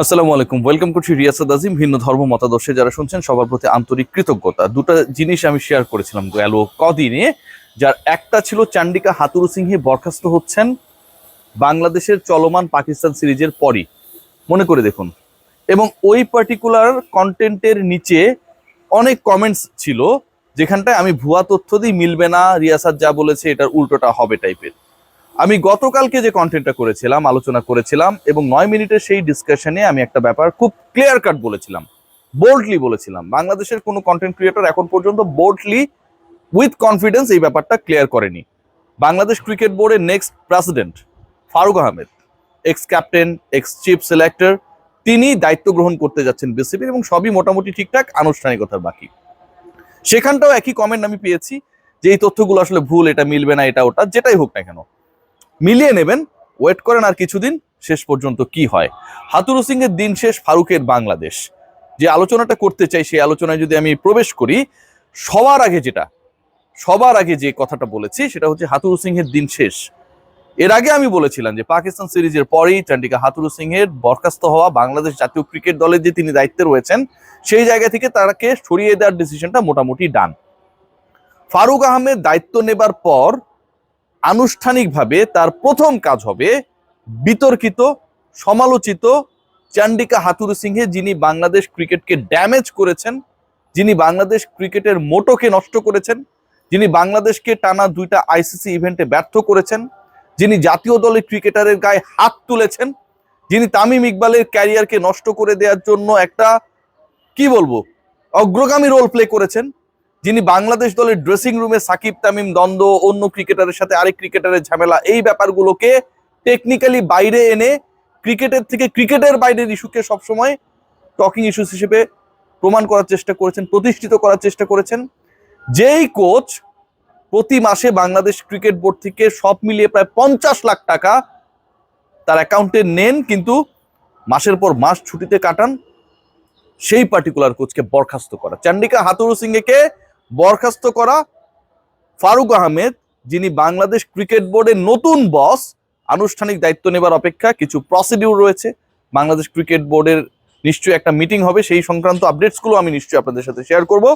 আসসালামু আলাইকুম। ওয়েলকাম করছি রিয়াসাদ আজিম, ভিন্ন ধর্ম মতাদর্শে যারা শুনছেন, সবার প্রতি আন্তরিক কৃতজ্ঞতা। দুটো জিনিস আমি শেয়ার করেছিলাম গেল কদিনে। যার একটা ছিল চান্ডিকা হাতুরু সিংহে বরখাস্ত হচ্ছেন বাংলাদেশের চলমান পাকিস্তান সিরিজের পরই। মনে করে দেখুন। এবং ওই পার্টিকুলার কন্টেন্টের নিচে অনেক কমেন্টস ছিল, যেখানটায় আমি ভুয়া তথ্য দিই, মিলবে না রিয়াসাদ যা বলেছে, এটার উল্টোটা হবে টাইপের আমি গতকালকে যে কন্টেন্টটা করেছিলাম, আলোচনা করেছিলাম এবং নয় মিনিটের সেই ডিসকাশনে আমি একটা ব্যাপার খুব ক্লিয়ার কাট বলেছিলাম বোল্ডলি বলেছিলাম। বাংলাদেশের কোনো কন্টেন্ট ক্রিয়েটর এখন পর্যন্ত বোল্ডলি উইথ কনফিডেন্স এই ব্যাপারটা ক্লিয়ার করেনি। বাংলাদেশ ক্রিকেট বোর্ডের next president Faruque Ahmed ex captain ex chief selector তিনি দায়িত্ব গ্রহণ করতে যাচ্ছেন বিসিবির এবং সবই মোটামুটি ঠিকঠাক, আনুষ্ঠানিকতার বাকি। সেখানটাও একই কমেন্ট আমি পেয়েছি যে এই তথ্যগুলো আসলে ভুল, এটা মিলবে না, এটা ওটা, যেটাই হোক না কেন। মিলিয়ে নেবেন। ওয়েট করেন আর কিছুদিন, শেষ পর্যন্ত কি হয়। হাতুরু সিং এর দিন শেষ ফারুকের বাংলাদেশ। যে আলোচনাটা করতে চাই, সেই আলোচনায় যদি আমি প্রবেশ করি, সবার আগে যেটা, সবার আগে যে কথাটা বলেছি, সেটা হচ্ছে হাতুরু সিং এর দিন শেষ। এর আগে আমি বলেছিলাম যে পাকিস্তান সিরিজের পরেই চান্ডিকা হাতুরু সিং এর বরখাস্ত হওয়া বাংলাদেশ জাতীয় ক্রিকেট দলের যে তিনি দায়িত্বে রয়েছেন, সেই জায়গা থেকে তাকে সরিয়ে দেওয়ার ডিসিশনটা মোটামুটি ডান ফারুক আহমেদ দায়িত্ব নেবার পর আনুষ্ঠানিকভাবে তার প্রথম কাজ হবে বিতর্কিত, সমালোচিত চান্ডিকা হাতুরু সিংহে যিনি বাংলাদেশ ক্রিকেটকে ড্যামেজ করেছেন, যিনি বাংলাদেশ ক্রিকেটের মোটোকে নষ্ট করেছেন, যিনি বাংলাদেশকে টানা দুইটা আইসিসি ইভেন্টে ব্যর্থ করেছেন, যিনি জাতীয় দলের ক্রিকেটারের গায়ে হাত তুলেছেন, যিনি তামিম ইকবালের ক্যারিয়ারকে নষ্ট করে দেওয়ার জন্য একটা, কি বলব, অগ্রগামী রোল প্লে করেছেন যিনি বাংলাদেশ দলের ড্রেসিং রুমে সাকিব, তামিম, দ্বন্দ্ব, অন্য ক্রিকেটারের সাথে আরেক ক্রিকেটারের ঝামেলা, এই ব্যাপারগুলোকে টেকনিক্যালি বাইরে এনে ক্রিকেটের থেকে ক্রিকেটের বাইরের ইস্যুকে সবসময় টকিং ইস্যুস হিসেবে প্রমাণ করার চেষ্টা করেছেন, প্রতিষ্ঠিত করার চেষ্টা করেছেন। যেই কোচ প্রতি মাসে বাংলাদেশ ক্রিকেট বোর্ড থেকে সব মিলিয়ে প্রায় পঞ্চাশ লাখ টাকা তার অ্যাকাউন্টে নেন, কিন্তু মাসের পর মাস ছুটিতে কাটান, সেই পার্টিকুলার কোচকে বরখাস্ত করা। চান্ডিকা হাতুরু সিংকে বরখাস্ত করা ফারুক আহমেদ, যিনি বাংলাদেশ ক্রিকেট বোর্ডের নতুন বস। আনুষ্ঠানিক দায়িত্ব নেবার অপেক্ষা কিছু প্রসিডিউর রয়েছে। বাংলাদেশ ক্রিকেট বোর্ডের নিশ্চয়ই একটা মিটিং হবে, সেই সংক্রান্ত আপডেটসগুলো আমি নিশ্চয়ই আপনাদের সাথে শেয়ার করব।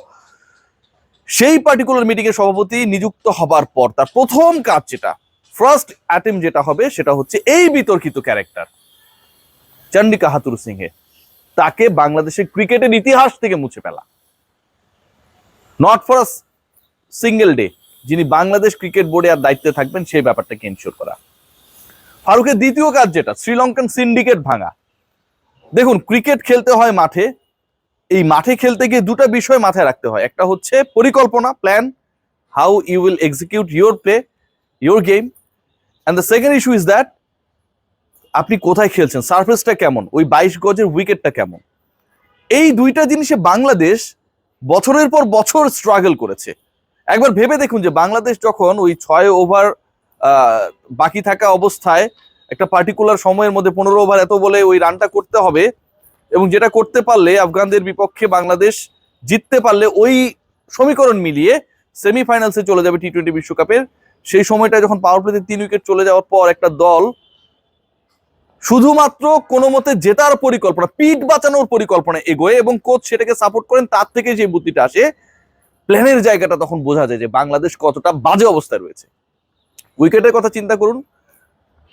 সেই পার্টিকুলার মিটিং এর সভাপতি নিযুক্ত হবার পর, তার প্রথম কাজ যেটা ফার্স্ট অ্যাটেম যেটা হবে, সেটা হচ্ছে এই বিতর্কিত ক্যারেক্টার চন্ডিকা হাতুরু সিংহে। তাকে বাংলাদেশের ক্রিকেটের ইতিহাস থেকে মুছে ফেলা। Not for a single day যিনি বাংলাদেশ ক্রিকেট বোর্ডে আর দায়িত্বে থাকবেন, সেই ব্যাপারটাকে এনশিওর করা। ফারুকের দ্বিতীয় কাজ যেটা, শ্রীলঙ্কান সিন্ডিকেট ভাঙা। দেখুন ক্রিকেট খেলতে হয় মাঠে। এই মাঠে খেলতে গিয়ে দুটো বিষয় মাথায় রাখতে হয়। একটা হচ্ছে পরিকল্পনা plan how you will execute your play your game and the second issue is that আপনি কোথায় খেলছেন? সার্ফেসটা কেমন? ওই বাইশ গজের উইকেটটা কেমন? এই দুইটা জিনিসে বাংলাদেশ বছরের পর বছর স্ট্রাগল করেছে। একবার ভেবে দেখুন যে বাংলাদেশ যখন ওই ছয় ওভার বাকি থাকা অবস্থায় একটা পার্টিকুলার সময়ের মধ্যে পনেরো ওভার এত বলে ওই রানটা করতে হবে এবং যেটা করতে পারলে আফগানদের বিপক্ষে বাংলাদেশ জিততে পারলে ওই সমীকরণ মিলিয়ে সেমিফাইনালসে চলে যাবে টি টোয়েন্টি বিশ্বকাপের। সেই সময়টা যখন পাওয়ার প্লেতে তিন উইকেট চলে যাওয়ার পর একটা দল শুধুমাত্র কোনো মতে জেতার পরিকল্পনা, পিঠ বাঁচানোর পরিকল্পনা এগোয় এবং কোচ সেটাকে সাপোর্ট করেন, তার থেকে যে বুদ্ধিটা আসে প্ল্যানের জায়গাটা তখন বোঝা যায় যে বাংলাদেশ কতটা বাজে অবস্থায় রয়েছে। উইকেটের কথা চিন্তা করুন,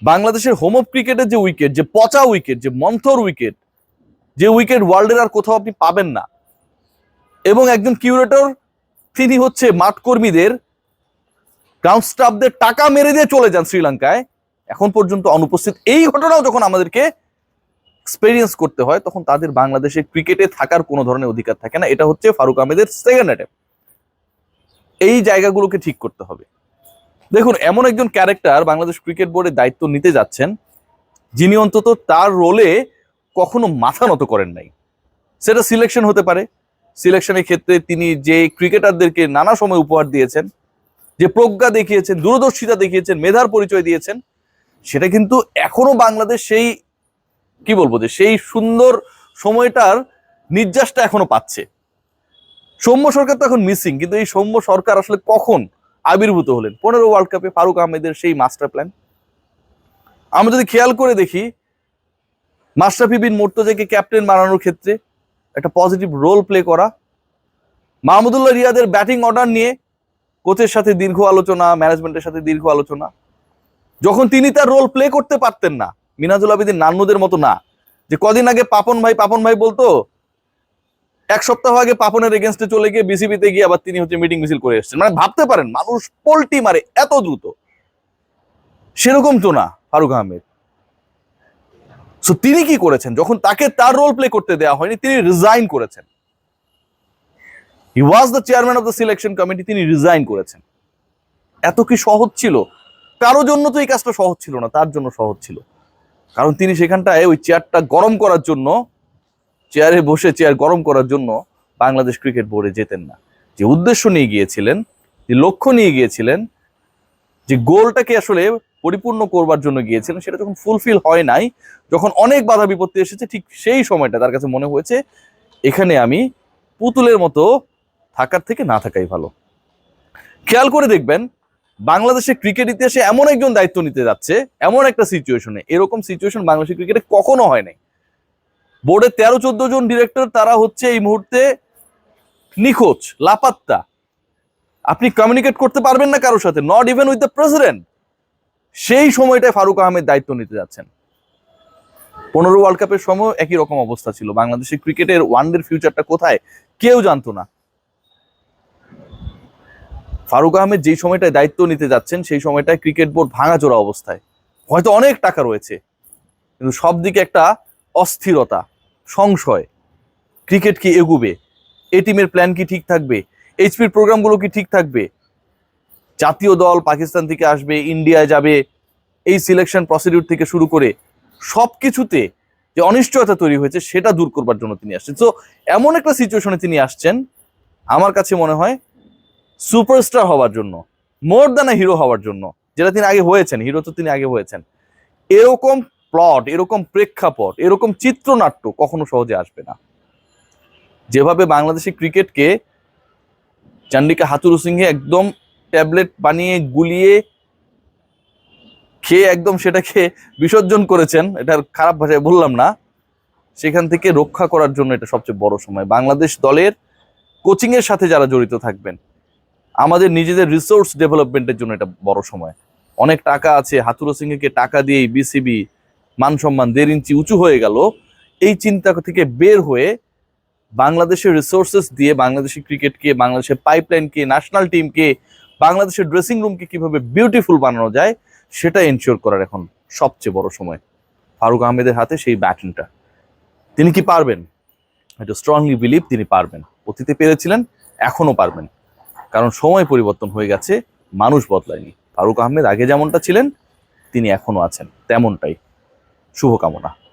বাংলাদেশের হোম অফ ক্রিকেটের যে উইকেট, যে পচা উইকেট, যে মন্থর উইকেট, যে উইকেট ওয়ার্ল্ডের আর কোথাও আপনি পাবেন না। এবং একজন কিউরেটর তিনি হচ্ছে মাঠ কর্মীদের গ্রাউন্ড স্টাফদের টাকা মেরে দিয়ে চলে যান শ্রীলঙ্কায় এখন পর্যন্ত অনুপস্থিত। এই ঘটনাও যখন আমাদেরকে এক্সপেরিয়েন্স করতে হয়, তখন তাদের বাংলাদেশে ক্রিকেটে থাকার কোনো ধরনের অধিকার থাকে না। এটা হচ্ছে ফারুক আহমেদের সেকেন্ড অ্যাটেম্প এই জায়গাগুলোকে ঠিক করতে হবে। দেখুন, এমন একজন ক্যারেক্টার বাংলাদেশ ক্রিকেট বোর্ডের দায়িত্ব নিতে যাচ্ছেন, যিনি অন্তত তার রোলে কখনো মাথা নত করেন নাই। সেটা সিলেকশন হতে পারে। সিলেকশনের ক্ষেত্রে তিনি যে ক্রিকেটারদেরকে নানা সময় উপহার দিয়েছেন, যে প্রজ্ঞা দেখিয়েছেন, দূরদর্শিতা দেখিয়েছেন, মেধার পরিচয় দিয়েছেন সেটা কিন্তু এখনও বাংলাদেশ সেই, কি বলব যে সেই সুন্দর সময়টার নির্যাসটা এখনও পাচ্ছে। সৌম্য সরকার তো এখন মিসিং কিন্তু এই সৌম্য সরকার আসলে কখন আবির্ভূত হলেন? পনেরো ওয়ার্ল্ড কাপে ফারুক আহমেদের সেই মাস্টার প্ল্যান আমরা যদি খেয়াল করে দেখি, মাশরাফি বিন মুর্তজাকে ক্যাপ্টেন বানানোর ক্ষেত্রে একটা পজিটিভ রোল প্লে করা, মাহমুদুল্লাহ রিয়াদের ব্যাটিং অর্ডার নিয়ে কোচের সাথে দীর্ঘ আলোচনা ম্যানেজমেন্টের সাথে দীর্ঘ আলোচনা যখন তিনি তার রোল প্লে করতে পারতেন না, মিনাজুল আবিদিন নান্নুদের মতো না, যে কদিন আগে পাপন ভাই পাপন ভাই বলতো, এক সপ্তাহ আগে পাপনের এগেনস্টে চলে গিয়ে বিসিবিতে গিয়ে আবার তিনি হচ্ছে মিটিং মিছিল করে এসেছেন। মানে ভাবতে পারেন, মানুষ পোল্টি মারে এত দ্রুত। সেরকম তো না, ফারুক আহমেদ। সো তিনি কি করেছেন? যখন তাকে তার রোল প্লে করতে দেওয়া হয়নি, তিনি রিজাইন করেছেন। He was the chairman of the selection committee তিনি রিজাইন করেছেন। এত কি সহজ ছিল? কারও জন্য তো এই কাজটা সহজ ছিল না, তার জন্য সহজ ছিল। কারণ তিনি সেখানটায় ওই চেয়ারটা গরম করার জন্য, চেয়ারে বসে চেয়ার গরম করার জন্য বাংলাদেশ ক্রিকেট বোর্ডে যেতেন না। যে উদ্দেশ্য নিয়ে গিয়েছিলেন, যে লক্ষ্য নিয়ে গিয়েছিলেন, যে গোলটাকে আসলে পরিপূর্ণ করবার জন্য গিয়েছিলেন, সেটা যখন ফুলফিল হয় নাই, যখন অনেক বাধা বিপত্তি এসেছে, ঠিক সেই সময়টা তার কাছে মনে হয়েছে, এখানে আমি পুতুলের মতো থাকার থেকে না থাকাই ভালো। খেয়াল করে দেখবেন বাংলাদেশের ক্রিকেট ইতিহাসে এমন একজন দায়িত্ব নিতে যাচ্ছে, এমন একটা সিচুয়েশনে এরকম সিচুয়েশন বাংলাদেশের ক্রিকেটে কখনো হয় নাই। বোর্ডের তেরো, চোদ্দ জন ডিরেক্টর তারা হচ্ছে এই মুহূর্তে নিখোঁজ, লাপাত্তা। আপনি কমিউনিকেট করতে পারবেন না কারোর সাথে not even with the president সেই সময়টায় ফারুক আহমেদ দায়িত্ব নিতে যাচ্ছেন। পনেরো ওয়ার্ল্ড কাপের সময় একই রকম অবস্থা ছিল। বাংলাদেশের ক্রিকেটের ওয়ানডের ফিউচারটা কোথায়, কেউ জানতো না। ফারুক আহমেদ যেই সময়টায় দায়িত্ব নিতে যাচ্ছেন, সেই সময়টায় ক্রিকেট বোর্ড ভাঙাচোরা অবস্থায়। হয়তো অনেক টাকা রয়েছে, কিন্তু সব দিকে একটা অস্থিরতা, সংশয়। ক্রিকেট কি এগুবে? এ টিমের প্ল্যান কি ঠিক থাকবে? এইচপির প্রোগ্রামগুলো কি ঠিক থাকবে? জাতীয় দল পাকিস্তান থেকে আসবে, ইন্ডিয়ায় যাবে, এই সিলেকশন প্রসিডিউর থেকে শুরু করে সব কিছুতে যে অনিশ্চয়তা তৈরি হয়েছে, সেটা দূর করবার জন্য তিনি আসছেন। তো এমন একটা সিচুয়েশনে তিনি আসছেন, আমার কাছে মনে হয় সুপারস্টার হওয়ার জন্য, মোর দ্যান হিরো হওয়ার জন্য, যেটা তিনি আগে হয়েছেন, হিরো তো তিনি আগে হয়েছেন, এরকম প্লট, এরকম প্রেক্ষাপট, এরকম চিত্রনাট্য কখনো সহজে আসবে না। যেভাবে বাংলাদেশি ক্রিকেটকে চান্ডিকা হাতুরু সিংহে একদম ট্যাবলেট বানিয়ে গুলিয়ে খেয়ে একদম সেটাকে বিসর্জন করেছেন এটার খারাপ ভাষায় বললাম না, সেখান থেকে রক্ষা করার জন্য এটা সবচেয়ে বড় সময়। বাংলাদেশ দলের কোচিং এর সাথে যারা জড়িত থাকবেন আমাদের নিজেদের রিসোর্স ডেভেলপমেন্টের জন্য এটা বড় সময়। অনেক টাকা আছে হাতুরো সিংহকে টাকা দিয়ে বিসিবি মান সম্মান দেড় ইঞ্চি উঁচু হয়ে গেল। এই চিন্তা থেকে বের হয়ে বাংলাদেশের রিসোর্সেস দিয়ে বাংলাদেশি ক্রিকেটকে বাংলাদেশের পাইপলাইনকে ন্যাশনাল টিমকে বাংলাদেশের ড্রেসিং রুমকে কীভাবে বিউটিফুল বানানো যায়, সেটা এনশিওর করার এখন সবচেয়ে বড় সময়। ফারুক আহমেদের হাতে সেই ব্যাটনটা তিনি কি পারবেন? এটা স্ট্রংলি বিলিভ তিনি পারবেন। অতীতে পেরেছিলেন এখনও পারবেন। কারণ সময় পরিবর্তন হয়ে গেছে, মানুষ বদলায়নি। ফারুক আহমেদ আগে যেমনটা ছিলেন, তিনি এখনও আছেন। তেমনটাই। শুভকামনা।